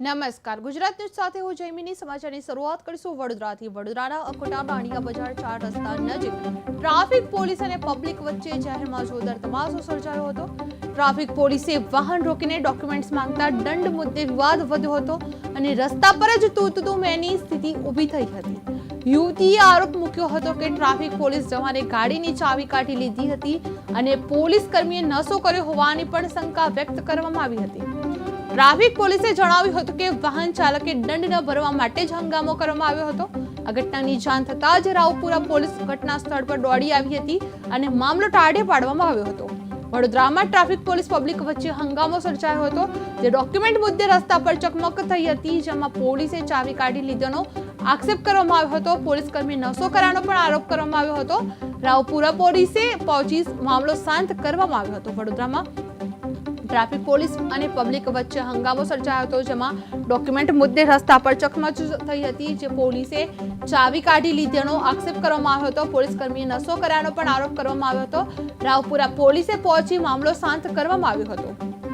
નમસ્કાર. ગુજરાત ન્યૂઝ સાથે હું જૈમીની સમાચારની શરૂઆત કરીશું વડોદરાથી. વડોદરાના અકોટા બાણિયા બજાર ચાર રસ્તા નજીક ટ્રાફિક પોલીસ અને પબ્લિક વચ્ચે જાહેરમાં જોરદાર તમાશો સર્જાયો હતો. ટ્રાફિક પોલીસે વાહન રોકીને ડોક્યુમેન્ટ્સ માંગતા દંડ મુદ્દે વિવાદ વધ્યો હતો અને રસ્તા પર જ તૂટતું મેની સ્થિતિ ઊભી થઈ હતી. યુવતીએ આરોપ મૂક્યો હતો કે ટ્રાફિક પોલીસ જવાને ગાડીની ચાવી કાઢી લીધી હતી અને પોલીસ કર્મીએ નશો કર્યો હોવાની પણ શંકા વ્યક્ત કરવામાં આવી હતી. ટ્રાફિક પોલીસે જણાવ્યું હતું કે વાહન ચાલકે દંડ ન ભરવા માટે જ હંગામો કરવામાં આવ્યો હતો. આ ઘટનાની જાણ થતાં જ રાવપુરા પોલીસ ઘટના સ્થળ પર દોડી આવી હતી અને મામલો ટાળે પાડવામાં આવ્યો હતો. વડોદરામાં ટ્રાફિક પોલીસ પબ્લિક વચ્ચે હંગામો સર્જાયો હતો. જે ડોક્યુમેન્ટ મુદ્દે રસ્તા પર ચકમક થઈ હતી, જેમાં પોલીસે ચાવી કાઢી લીધોનો આક્ષેપ કરવામાં આવ્યો હતો. પોલીસ કર્મી નશો કરવાનો પણ આરોપ કરવામાં આવ્યો હતો. રાવપુરા પોલીસે પહોંચી મામલો શાંત કરવામાં આવ્યો હતો. વડોદરામાં ટ્રાફિક પોલીસ અને પબ્લિક વચ્ચે હંગામો સર્જાયો હતો, જેમાં ડોક્યુમેન્ટ મુદ્દે રસ્તા પર ચકમચ થઈ હતી, જે પોલીસે ચાવી કાઢી લીધેનો આક્ષેપ કરવામાં આવ્યો હતો. પોલીસ કર્મીએ નશો કર્યાનો પણ આરોપ કરવામાં આવ્યો હતો. રાવપુરા પોલીસે પહોંચી મામલો શાંત કરવામાં આવ્યો હતો.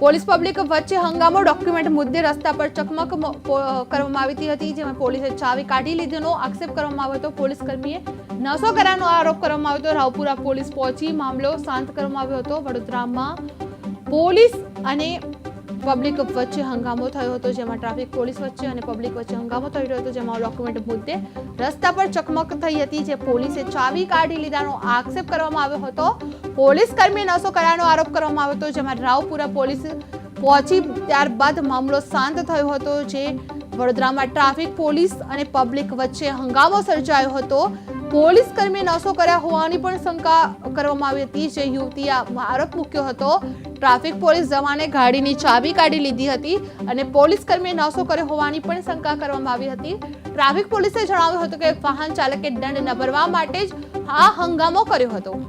પોલીસ પબ્લિક વચ્ચે હંગામો ડોક્યુમેન્ટ મુદ્દે રસ્તા પર ચકમક કરવામાં આવી હતી જેમાં પોલીસે ચાવી કાઢી લીધેનો આક્ષેપ કરવામાં આવ્યો હતો. પોલીસ કર્મીએ નશો કરાનો આરોપ કરવામાં આવ્યો હતો. રાવપુરા પોલીસ પહોંચી મામલો શાંત કરવામાં આવ્યો હતો. વડોદરામાં પોલીસ અને પબ્લિક વચ્ચે હંગામો થયો હતો, જેમાં ટ્રાફિક પોલીસ વચ્ચે અને પબ્લિક વચ્ચે હંગામો થઈ રહ્યો હતો, જેમાં ડોક્યુમેન્ટ મુદ્દે રસ્તા પર ચકમક થઈ હતી, જે પોલીસે ચાવી કાઢી લીધાનો આક્ષેપ કરવામાં આવ્યો હતો. પોલીસ કર્મીએ નશો કર્યાનો આરોપ કરવામાં આવ્યો હતો, જેમાં રાવપુરા પોલીસ પહોંચી ત્યારબાદ મામલો શાંત થયો હતો, જે વડોદરામાં ટ્રાફિક પોલીસ અને પબ્લિક વચ્ચે હંગામો સર્જાયો હતો. પોલીસ કર્મીએ નશો કર્યા હોવાની પણ શંકા કરવામાં આવી હતી. જે યુવતીએ આરોપ મૂક્યો હતો. ટ્રાફિક પોલીસ જવાને ગાડીની ચાવી કાઢી લીધી હતી અને પોલીસ કર્મીએ નશો કર્યો હોવાની પણ શંકા કરવામાં આવી હતી. ટ્રાફિક પોલીસે જણાવ્યું હતું કે વાહન ચાલકે દંડ ન ભરવા માટે જ આ હંગામો કર્યો હતો.